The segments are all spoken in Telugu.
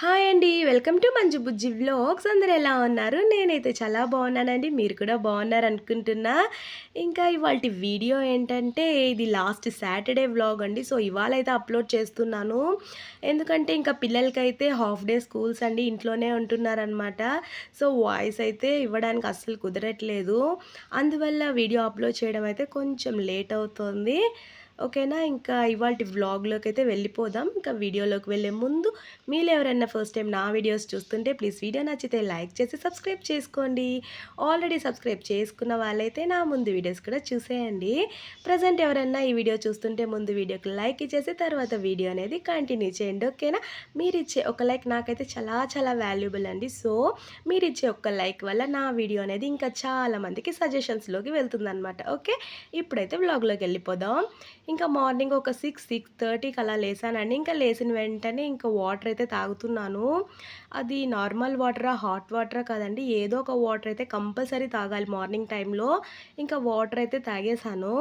హాయ్ అండి. Welcome to Manju Bujji vlogs. అందరు ఎలా ఉన్నారు? నేనైతే చాలా బాగున్నానండి. మీరు కూడా బాగున్నారు అనుకుంటున్నా ఇంకా ఇవాళ వీడియో ఏంటంటే ఇది లాస్ట్ సాటర్డే వ్లాగ్ అండి. సో ఇవాళ అయితే అప్లోడ్ చేస్తున్నాను. ఎందుకంటే ఇంకా పిల్లలకైతే హాఫ్ డే స్కూల్స్ అండి. ఇంట్లోనే ఉంటున్నారనమాట సో వాయిస్ అయితే ఇవ్వడానికి అస్సలు కుదరట్లేదు. అందువల్ల వీడియో అప్లోడ్ చేయడం అయితే కొంచెం లేట్ అవుతుంది. ఓకేనా? ఇంకా ఇవాళ వ్లాగ్లోకి అయితే వెళ్ళిపోదాం. ఇంకా వీడియోలోకి వెళ్ళే ముందు మీరు ఎవరైనా ఫస్ట్ టైం నా వీడియోస్ చూస్తుంటే ప్లీజ్ వీడియో నచ్చితే లైక్ చేసి సబ్స్క్రైబ్ చేసుకోండి. ఆల్రెడీ సబ్స్క్రైబ్ చేసుకున్న వాళ్ళైతే నా ముందు వీడియోస్ కూడా చూసేయండి. ప్రజెంట్ ఎవరైనా ఈ వీడియో చూస్తుంటే ముందు వీడియోకి లైక్ ఇచ్చేసి తర్వాత వీడియో అనేది కంటిన్యూ చేయండి. ఓకేనా? మీరు ఇచ్చే ఒక లైక్ నాకైతే చాలా చాలా వాల్యుబుల్ అండి. సో మీరు ఇచ్చే ఒక లైక్ వల్ల నా వీడియో అనేది ఇంకా చాలామందికి సజెషన్స్లోకి వెళ్తుందనమాట ఓకే? ఇప్పుడైతే వ్లాగ్లోకి వెళ్ళిపోదాం. ఇంకా మార్నింగ్ ఒక సిక్స్ సిక్స్ థర్టీకి అలా లేసానండి. ఇంకా లేచిన వెంటనే ఇంకా వాటర్ అయితే తాగుతున్నాను. అది నార్మల్ వాటరా హాట్ వాటరా కాదండి. ఏదో ఒక వాటర్ అయితే కంపల్సరీ తాగాలి మార్నింగ్ టైంలో. ఇంకా వాటర్ అయితే తాగేశాను.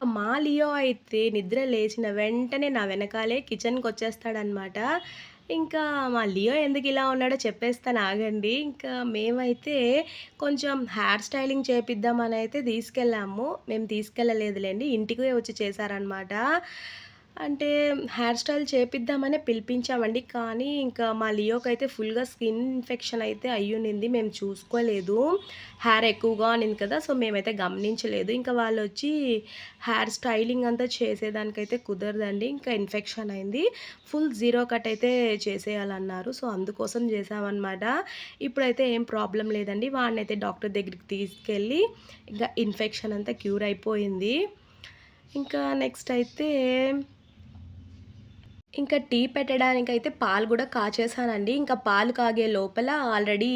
మా లియో అయితే నిద్ర లేచిన వెంటనే నా వెనకాలే కిచెన్కి వచ్చేస్తాడనమాట ఇంకా మా లియో ఎందుకు ఇలా ఉన్నాడో చెప్పేస్తాను ఆగండి. ఇంకా మేమైతే కొంచెం హెయిర్ స్టైలింగ్ చేపిద్దామని అయితే తీసుకెళ్ళాము. మేము తీసుకెళ్ళలేదులేండి. ఇంటికి వచ్చి చేశారనమాట అంటే హెయిర్ స్టైల్ చేపిద్దామనే పిలిపించామండి. కానీ ఇంకా మా లియోకి అయితే ఫుల్గా స్కిన్ ఇన్ఫెక్షన్ అయితే అయ్యునింది మేము చూసుకోలేదు. హెయిర్ ఎక్కువగా అనింది కదా సో మేమైతే గమనించలేదు. ఇంకా వాళ్ళు వచ్చి హెయిర్ స్టైలింగ్ అంతా చేసేదానికైతే కుదరదండి. ఇంకా ఇన్ఫెక్షన్ అయింది. ఫుల్ జీరో కట్ అయితే చేసేయాలన్నారు. సో అందుకోసం చేసామన్నమాట. ఇప్పుడైతే ఏం ప్రాబ్లం లేదండి. వాడిని అయితే డాక్టర్ దగ్గరికి తీసుకెళ్ళి ఇంకా ఇన్ఫెక్షన్ అంతా క్యూర్ అయిపోయింది. ఇంకా నెక్స్ట్ అయితే ఇంకా టీ పెట్టడానికి అయితే పాలు కూడా కాచేసానండి ఇంకా పాలు కాగే లోపల ఆల్రెడీ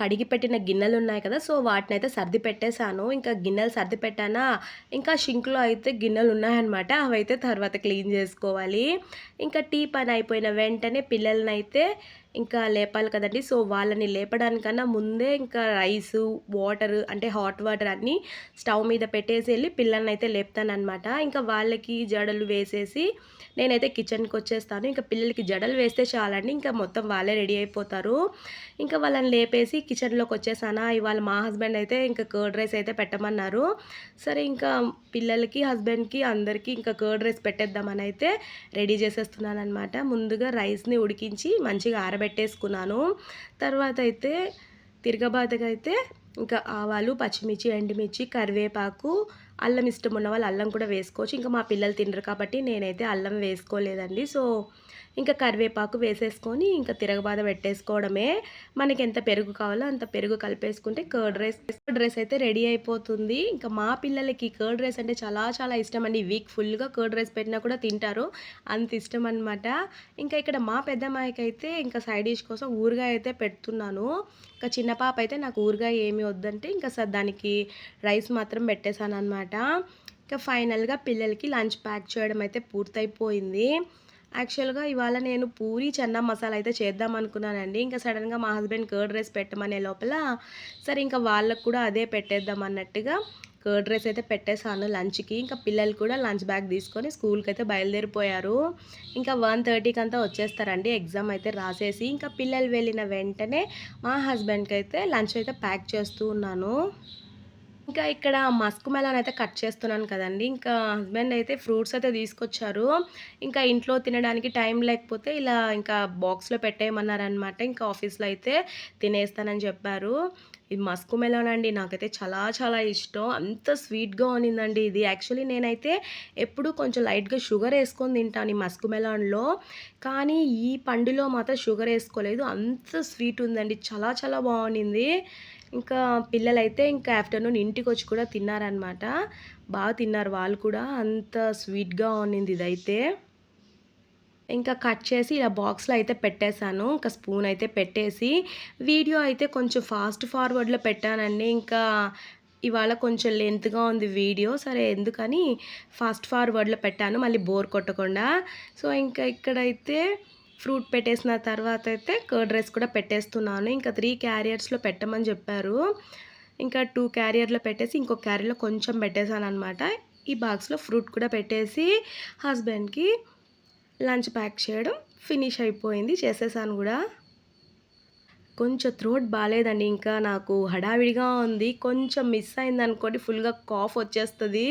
కడిగి పెట్టిన గిన్నెలు ఉన్నాయి కదా సో వాటిని అయితే సర్ది పెట్టేశాను. ఇంకా గిన్నెలు సర్ది పెట్టానా ఇంకా షింక్లో అయితే గిన్నెలు ఉన్నాయన్నమాట అవి అయితే తర్వాత క్లీన్ చేసుకోవాలి. ఇంకా టీ పని అయిపోయిన వెంటనే పిల్లలనైతే అయితే ఇంకా లేపాలి కదండి. సో వాళ్ళని లేపడానికన్నా ముందే ఇంకా రైస్ వాటర్ అంటే హాట్ వాటర్ అన్నీ స్టవ్ మీద పెట్టేసి వెళ్ళి పిల్లల్ని అయితే లేపుతానమాట ఇంకా వాళ్ళకి జడలు వేసేసి నేనైతే కిచెన్కి వచ్చేస్తాను. ఇంకా పిల్లలకి జడలు వేస్తే చాలండి. ఇంకా మొత్తం వాళ్ళే రెడీ అయిపోతారు. ఇంకా వాళ్ళని లేపేసి కిచెన్లోకి వచ్చేసానా? ఇవాళ మా హస్బెండ్ అయితే ఇంకా కర్డ్ రైస్ అయితే పెట్టమన్నారు. సరే ఇంకా పిల్లలకి హస్బెండ్కి అందరికీ ఇంకా కర్డ్ రైస్ పెట్టేద్దామని అయితే రెడీ చేసేస్తున్నాను అనమాట ముందుగా రైస్ని ఉడికించి మంచిగా పెట్టేసుకున్నాను. తర్వాత అయితే తిరగబాతగా అయితే ఇంకా ఆవాలు పచ్చిమిర్చి ఎండుమిర్చి కరివేపాకు అల్లం ఇష్టం ఉన్న వాళ్ళు అల్లం కూడా వేసుకోవచ్చు. ఇంకా మా పిల్లలు తినరు కాబట్టి నేనైతే అల్లం వేసుకోలేదండి. సో ఇంకా కరివేపాకు వేసేసుకొని ఇంకా తిరగబాద పెట్టేసుకోవడమే. మనకి ఎంత పెరుగు కావాలో అంత పెరుగు కలిపేసుకుంటే కర్డ్ రైస్ కర్డ్ రైస్ అయితే రెడీ అయిపోతుంది. ఇంకా మా పిల్లలకి కర్డ్ రైస్ అంటే చాలా చాలా ఇష్టం అండి వీక్ ఫుల్గా కర్డ్ రైస్ పెట్టినా కూడా తింటారు. అంత ఇష్టం అనమాట ఇంకా ఇక్కడ మా పెద్దమ్మాయికి అయితే ఇంకా సైడ్ డిష్ కోసం ఊరుగా అయితే పెడుతున్నాను. ఇంకా చిన్న పాప అయితే నాకు ఊరుగా ఏమి వద్దంటే ఇంకా దానికి రైస్ మాత్రం పెట్టేశాను అనమాట ఇంకా ఫైనల్గా పిల్లలకి లంచ్ ప్యాక్ చేయడం అయితే పూర్తయిపోయింది. యాక్చువల్గా ఇవాళ నేను పూరి చెన్న మసాలా అయితే చేద్దాం అనుకున్నానండి. ఇంకా సడన్గా మా హస్బెండ్ కర్డ్ రైస్ పెట్టమనే లోపల సరే ఇంకా వాళ్ళకు కూడా అదే పెట్టేద్దాం అన్నట్టుగా కర్డ్ రైస్ అయితే పెట్టేశాను లంచ్కి. ఇంకా పిల్లలు కూడా లంచ్ బ్యాగ్ తీసుకొని స్కూల్కి అయితే బయలుదేరిపోయారు. ఇంకా వన్ థర్టీకి అంతా వచ్చేస్తారండి. ఎగ్జామ్ అయితే రాసేసి ఇంకా పిల్లలు వెళ్ళిన వెంటనే మా హస్బెండ్కి అయితే లంచ్ అయితే ప్యాక్ చేస్తూ ఉన్నాను. ఇంకా ఇక్కడ మస్క్ మెలాన్ అయితే కట్ చేస్తున్నాను కదండి. ఇంకా హస్బెండ్ అయితే ఫ్రూట్స్ అయితే తీసుకొచ్చారు. ఇంకా ఇంట్లో తినడానికి టైం లేకపోతే ఇలా ఇంకా బాక్స్లో పెట్టేయమన్నారనమాట ఇంకా ఆఫీస్లో అయితే తినేస్తానని చెప్పారు. ఇది మస్క్ మెలాన్ అండి. నాకైతే చాలా చాలా ఇష్టం. అంత స్వీట్గా ఉన్నిందండి ఇది. యాక్చువల్లీ నేనైతే ఎప్పుడు కొంచెం లైట్గా షుగర్ వేసుకొని తింటాను ఈ మస్క్ మెలాన్లో. కానీ ఈ పండులో మాత్రం షుగర్ వేసుకోలేదు. అంత స్వీట్ ఉందండి. చాలా చాలా బాగుండింది. ఇంకా పిల్లలైతే ఇంకా ఆఫ్టర్నూన్ ఇంటికి వచ్చి కూడా తిన్నారనమాట బాగా తిన్నారు వాళ్ళు కూడా. అంత స్వీట్గా ఉన్నింది ఇదైతే. ఇంకా కట్ చేసి ఇలా బాక్స్లో అయితే పెట్టేశాను. ఇంకా స్పూన్ అయితే పెట్టేసి వీడియో అయితే కొంచెం ఫాస్ట్ ఫార్వర్డ్లో పెట్టానండి. ఇంకా ఇవాళ కొంచెం లెంత్గా ఉంది వీడియో. సరే ఎందుకని ఫాస్ట్ ఫార్వర్డ్లో పెట్టాను. మళ్ళీ బోర్ కొట్టకుండా. సో ఇంకా ఇక్కడైతే ఫ్రూట్ పెట్టేసిన తర్వాత అయితే కర్డ్ రైస్ కూడా పెట్టేస్తున్నాను. ఇంకా త్రీ క్యారియర్స్లో పెట్టమని చెప్పారు. ఇంకా టూ క్యారియర్లో పెట్టేసి ఇంకో క్యారియర్లో కొంచెం పెట్టేశాను అనమాట ఈ బాక్స్లో ఫ్రూట్ కూడా పెట్టేసి హస్బెండ్కి లంచ్ ప్యాక్ చేయడం ఫినిష్ అయిపోయింది. చేసేసాను కూడా. కొంచెం థ్రోట్ బాగాలేదండి ఇంకా నాకు హడావిడిగా ఉంది. కొంచెం మిస్ అయిందనుకోండి ఫుల్గా కాఫ్ వచ్చేస్తుంది.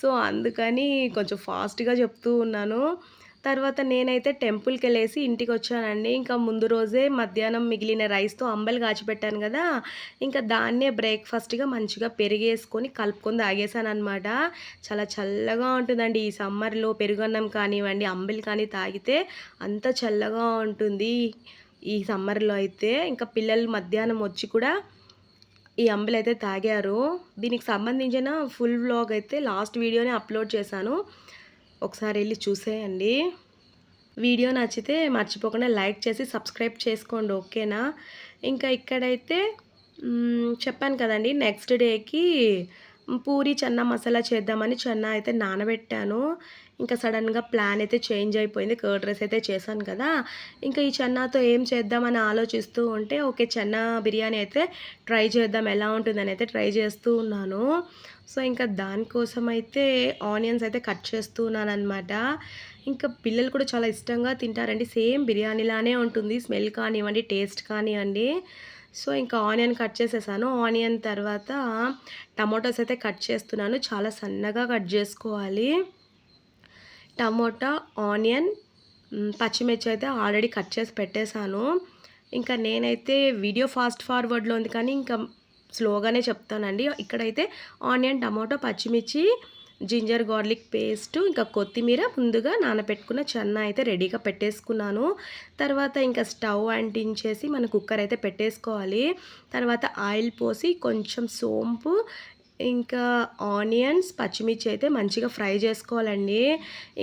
సో అందుకని కొంచెం ఫాస్ట్గా చెప్తూ ఉన్నాను. తర్వాత నేనైతే టెంపుల్కి వెళ్ళేసి ఇంటికి వచ్చానండి ఇంకా ముందు రోజే మధ్యాహ్నం మిగిలిన రైస్తో అంబలి కాచిపెట్టాను కదా ఇంకా దాన్నే బ్రేక్ఫాస్ట్గా మంచిగా పెరిగేసుకొని కలుపుకొని తాగేసాను అనమాట చాలా చల్లగా ఉంటుందండి ఈ సమ్మర్లో పెరుగన్నం కానివ్వండి అంబలి కానీ తాగితే అంత చల్లగా ఉంటుంది ఈ సమ్మర్లో అయితే. ఇంకా పిల్లలు మధ్యాహ్నం వచ్చి కూడా ఈ అంబలి అయితే తాగారు. దీనికి సంబంధించిన ఫుల్ వ్లాగ్ అయితే లాస్ట్ వీడియోనే అప్లోడ్ చేశాను. ఒకసారి వెళ్ళి చూసేయండి. వీడియో నచ్చితే మర్చిపోకుండా లైక్ చేసి సబ్స్క్రైబ్ చేసుకోండి ఓకేనా? ఇంకా ఇక్కడైతే చెప్పాను కదండి నెక్స్ట్ డేకి పూరి చెన్న మసాలా చేద్దామని చెన్న అయితే నానబెట్టాను. ఇంకా సడన్గా ప్లాన్ అయితే చేంజ్ అయిపోయింది. కర్డ్ రైస్ అయితే చేశాను కదా. ఇంకా ఈ చెన్నతో ఏం చేద్దామని ఆలోచిస్తూ ఉంటే ఓకే చెన్న బిర్యానీ అయితే ట్రై చేద్దాం. ఎలా ఉంటుందని అయితే ట్రై చేస్తూ ఉన్నాను. సో ఇంకా దానికోసం అయితే ఆనియన్స్ అయితే కట్ చేస్తూ ఉన్నాను అనమాట ఇంకా పిల్లలు కూడా చాలా ఇష్టంగా తింటారండి. సేమ్ బిర్యానీలానే ఉంటుంది. స్మెల్ కానివ్వండి టేస్ట్ కానివ్వండి. సో ఇంకా ఆనియన్ కట్ చేసేసాను. ఆనియన్ తర్వాత టమాటోస్ అయితే కట్ చేస్తున్నాను. చాలా సన్నగా కట్ చేసుకోవాలి. టమోటా ఆనియన్ పచ్చిమిర్చి అయితే ఆల్రెడీ కట్ చేసి పెట్టేశాను. ఇంకా నేనైతే వీడియో ఫాస్ట్ ఫార్వర్డ్లో ఉంది కానీ ఇంకా స్లోగానే చెప్తానండి. ఇక్కడైతే ఆనియన్ టమాటో పచ్చిమిర్చి జింజర్ గార్లిక్ పేస్ట్ ఇంకా కొత్తిమీర ముందుగా నానబెట్టుకున్న చెన్న అయితే రెడీగా పెట్టేసుకున్నాను. తర్వాత ఇంకా స్టవ్ అంటించేసి మన కుక్కర్ అయితే పెట్టేసుకోవాలి. తర్వాత ఆయిల్ పోసి కొంచెం సోంపు ఇంకా ఆనియన్స్ పచ్చిమిర్చి అయితే మంచిగా ఫ్రై చేసుకోవాలండి.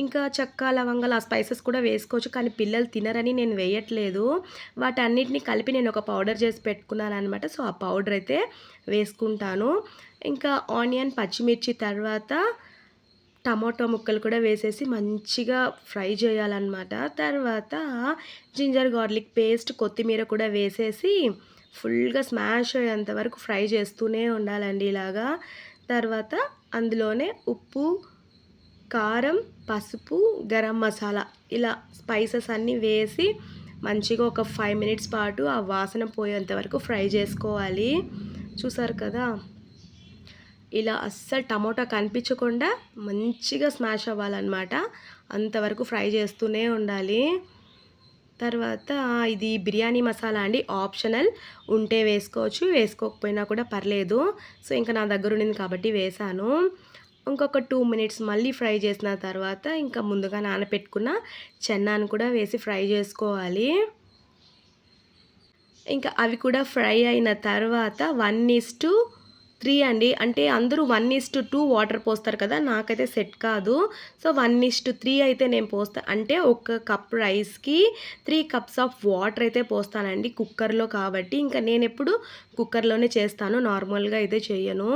ఇంకా చెక్క లవంగాలు ఆ స్పైసెస్ కూడా వేసుకోవచ్చు కానీ పిల్లలు తినరని నేను వేయట్లేదు. వాటన్నిటిని కలిపి నేను ఒక పౌడర్ చేసి పెట్టుకున్నాను అనమాట సో ఆ పౌడర్ అయితే వేసుకుంటాను. ఇంకా ఆనియన్ పచ్చిమిర్చి తర్వాత టమాటో ముక్కలు కూడా వేసేసి మంచిగా ఫ్రై చేయాలన్నమాట. తర్వాత జింజర్ గార్లిక్ పేస్ట్ కొత్తిమీర కూడా వేసేసి ఫుల్గా స్మాష్ అయ్యేంత వరకు ఫ్రై చేస్తూనే ఉండాలండి ఇలాగా. తర్వాత అందులోనే ఉప్పు కారం పసుపు గరం మసాలా ఇలా స్పైసెస్ అన్నీ వేసి మంచిగా ఒక ఫైవ్ మినిట్స్ పాటు ఆ వాసన పోయేంత వరకు ఫ్రై చేసుకోవాలి. చూసారు కదా? ఇలా అస్సలు టమోటా కనిపించకుండా మంచిగా స్మాష్ అవ్వాలన్నమాట. అంతవరకు ఫ్రై చేస్తూనే ఉండాలి. తర్వాత ఇది బిర్యానీ మసాలా అండి. ఆప్షనల్. ఉంటే వేసుకోవచ్చు వేసుకోకపోయినా కూడా పర్లేదు. సో ఇంకా నా దగ్గర ఉండింది కాబట్టి వేసాను ఇంకొక టూ మినిట్స్ మళ్ళీ ఫ్రై చేసిన తర్వాత ఇంకా ముందుగా నానపెట్టుకున్న చెన్నాను కూడా వేసి ఫ్రై చేసుకోవాలి. ఇంకా అవి కూడా ఫ్రై అయిన తర్వాత వన్ ఇస్ టు త్రీ అండి. అంటే అందరూ one is to two water పోస్తారు కదా నాకైతే సెట్ కాదు. So one is to three అయితే నేను పోస్తా. అంటే ఒక కప్ రైస్కి త్రీ కప్స్ ఆఫ్ వాటర్ అయితే పోస్తానండి కుక్కర్లో కాబట్టి. ఇంకా నేను ఎప్పుడు కుక్కర్లోనే చేస్తాను నార్మల్గా అయితే చేయను.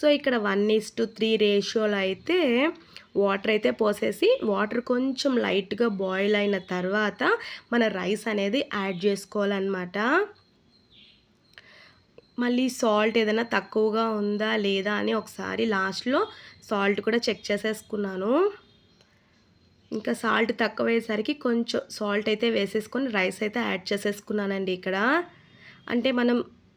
సో ఇక్కడ వన్ ఇస్ టు త్రీ రేషియోలో అయితే వాటర్ అయితే పోసేసి వాటర్ కొంచెం లైట్గా బాయిల్ అయిన తర్వాత మన రైస్ అనేది యాడ్ చేసుకోవాలన్నమాట. మళ్ళీ సాల్ట్ ఏదైనా తక్కువగా ఉందా లేదా అని ఒకసారి లాస్ట్లో సాల్ట్ కూడా చెక్ చేసేసుకున్నాను. ఇంకా సాల్ట్ తక్కువ అయ్యేసరికి కొంచెం సాల్ట్ అయితే వేసేసుకొని రైస్ అయితే యాడ్ చేసేసుకున్నానండి ఇక్కడ. అంటే మనం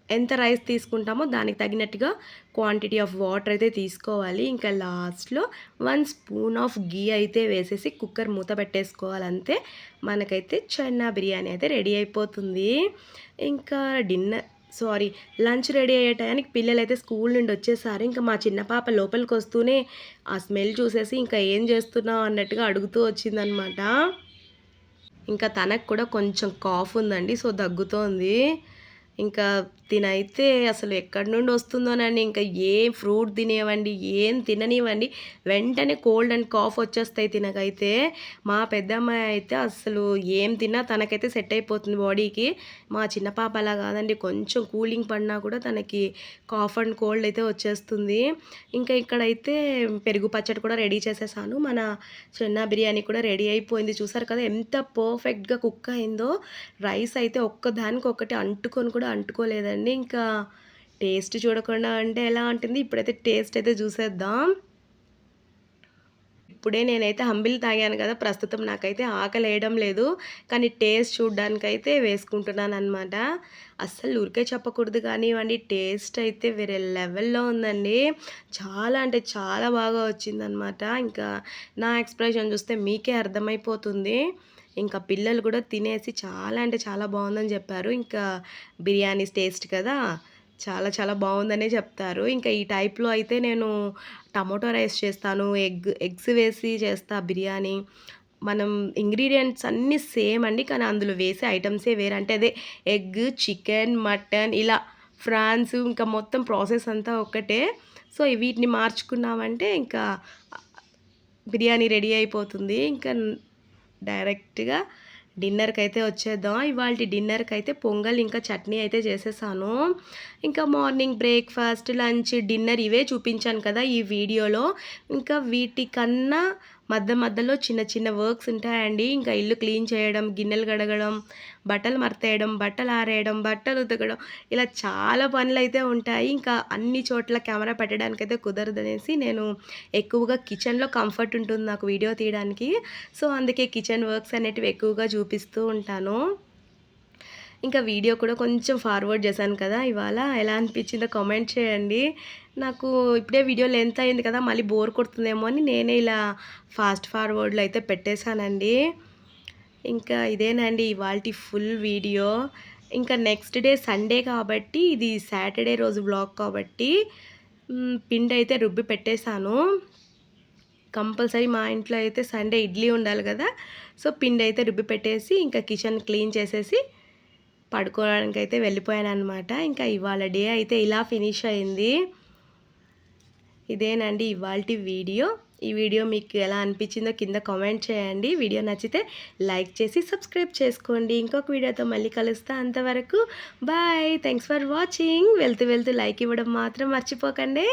ఎంత రైస్ తీసుకుంటామో దానికి తగినట్టుగా క్వాంటిటీ ఆఫ్ వాటర్ అయితే తీసుకోవాలి. ఇంకా లాస్ట్లో వన్ స్పూన్ ఆఫ్ గీ అయితే వేసేసి కుక్కర్ మూత పెట్టేసుకోవాలంతే మనకైతే చెన్నా బిర్యానీ అయితే రెడీ అయిపోతుంది. ఇంకా డిన్నర్ సారీ లంచ్ రెడీ అయ్యే టయానికి పిల్లలు అయితే స్కూల్ నుండి వచ్చేసారు. ఇంకా మా చిన్న పాప లోపలికి వస్తూనే ఆ స్మెల్ చూసేసి ఇంకా ఏం చేస్తున్నావు అన్నట్టుగా అడుగుతూ వచ్చిందనమాట ఇంకా తనకు కూడా కొంచెం కాఫ్ ఉందండి సో దగ్గుతోంది. ఇంకా తినైతే అసలు ఎక్కడి నుండి వస్తుందోనండి ఇంకా ఏం ఫ్రూట్ తినేవండి ఏం తిననివ్వండి. వెంటనే కోల్డ్ అండ్ కాఫ్ వచ్చేస్తాయి తినకైతే. మా పెద్దమ్మాయి అయితే అసలు ఏం తిన్నా తనకైతే సెట్ అయిపోతుంది బాడీకి. మా చిన్న పాప అలా కాదండి కొంచెం కూలింగ్ పడినా కూడా తనకి కాఫ్ అండ్ కోల్డ్ అయితే వచ్చేస్తుంది. ఇంకా ఇక్కడైతే పెరుగు పచ్చడి కూడా రెడీ చేసేసాను. మన చిన్న బిర్యానీ కూడా రెడీ అయిపోయింది. చూసారు కదా ఎంత పర్ఫెక్ట్గా కుక్ అయిందో. రైస్ అయితే ఒక్కదానికి ఒకటి అంటుకొని కూడా అంటుకోలేదండి. ఇంకా టేస్ట్ చూడకుండా అంటే ఎలా ఉంటుంది ఇప్పుడైతే టేస్ట్ అయితే చూసేద్దాం. ఇప్పుడే నేనైతే హంబిల్ తాగాను కదా ప్రస్తుతం నాకైతే ఆకలి వేయడం లేదు. కానీ టేస్ట్ చూడ్డానికైతే వేసుకుంటున్నాననమాట అస్సలు ఊరికే చెప్పకూడదు కానివ్వండి టేస్ట్ అయితే వేరే లెవెల్లో ఉందండి. చాలా అంటే చాలా బాగా వచ్చిందనమాట ఇంకా నా ఎక్స్ప్రెషన్ చూస్తే మీకే అర్థమైపోతుంది. ఇంకా పిల్లలు కూడా తినేసి చాలా అంటే చాలా బాగుందని చెప్పారు. ఇంకా బిర్యానీస్ టేస్ట్ కదా చాలా చాలా బాగుందనే చెప్తారు. ఇంకా ఈ టైప్లో అయితే నేను టమోటో రైస్ చేస్తాను ఎగ్ ఎగ్స్ వేసి చేస్తా బిర్యానీ. మనం ఇంగ్రీడియంట్స్ అన్నీ సేమ్ అండి కానీ అందులో వేసే ఐటమ్సే వేరే. అంటే అదే ఎగ్ చికెన్ మటన్ ఇలా ఫ్రాన్స్ ఇంకా మొత్తం ప్రాసెస్ అంతా ఒక్కటే. సో వీటిని మార్చుకున్నామంటే ఇంకా బిర్యానీ రెడీ అయిపోతుంది. ఇంకా డైరెక్ట్గా డిన్నర్కి అయితే వచ్చేద్దాం. ఇవాళ డిన్నర్కి అయితే పొంగల్ ఇంకా చట్నీ అయితే చేసేసాను. ఇంకా మార్నింగ్ బ్రేక్ఫాస్ట్ లంచ్ డిన్నర్ ఇవే చూపించాను కదా ఈ వీడియోలో. ఇంకా వీటికన్నా మధ్య మధ్యలో చిన్న చిన్న వర్క్స్ ఉంటాయండి. ఇంకా ఇల్లు క్లీన్ చేయడం గిన్నెలు కడగడం బట్టలు మర్తేయడం బట్టలు ఆరేయడం బట్టలు ఉతకడం ఇలా చాలా పనులు అయితే ఉంటాయి. ఇంకా అన్ని చోట్ల కెమెరా పెట్టడానికి అయితే కుదరదనేసి నేను ఎక్కువగా కిచెన్లో కంఫర్ట్ ఉంటుంది నాకు వీడియో తీయడానికి. సో అందుకే కిచెన్ వర్క్స్ అనేటివి ఎక్కువగా చూపిస్తూ ఉంటాను. ఇంకా వీడియో కూడా కొంచెం ఫార్వర్డ్ చేశాను కదా ఇవాళ ఎలా అనిపించిందో కామెంట్ చేయండి. నాకు ఇప్పుడే వీడియో లెంత్ అయింది కదా మళ్ళీ బోర్ కొడుతుందేమో అని నేనే ఇలా ఫాస్ట్ ఫార్వర్డ్లో అయితే పెట్టేశానండి. ఇంకా ఇదేనండి ఇవాళ ఫుల్ వీడియో ఇంకా నెక్స్ట్ డే సండే కాబట్టి ఇది సాటర్డే రోజు బ్లాగ్ కాబట్టి పిండి అయితే రుబ్బి పెట్టేశాను. కంపల్సరీ మా ఇంట్లో అయితే సండే ఇడ్లీ ఉండాలి కదా సో పిండి అయితే రుబ్బి పెట్టేసి ఇంకా కిచెన్ క్లీన్ చేసేసి పడుకోవడానికి అయితే వెళ్ళిపోయాను అనమాట ఇంకా ఇవాళ డే అయితే ఇలా ఫినిష్ అయింది. ఇదేనండి ఇవాళ వీడియో. ఈ వీడియో మీకు ఎలా అనిపించిందో కింద కామెంట్ చేయండి. వీడియో నచ్చితే లైక్ చేసి సబ్స్క్రైబ్ చేసుకోండి. ఇంకొక వీడియోతో మళ్ళీ కలుస్తా అంతవరకు. బాయ్. Thanks for watching. వెళ్తూ వెళ్తూ లైక్ ఇవ్వడం మాత్రం మర్చిపోకండి.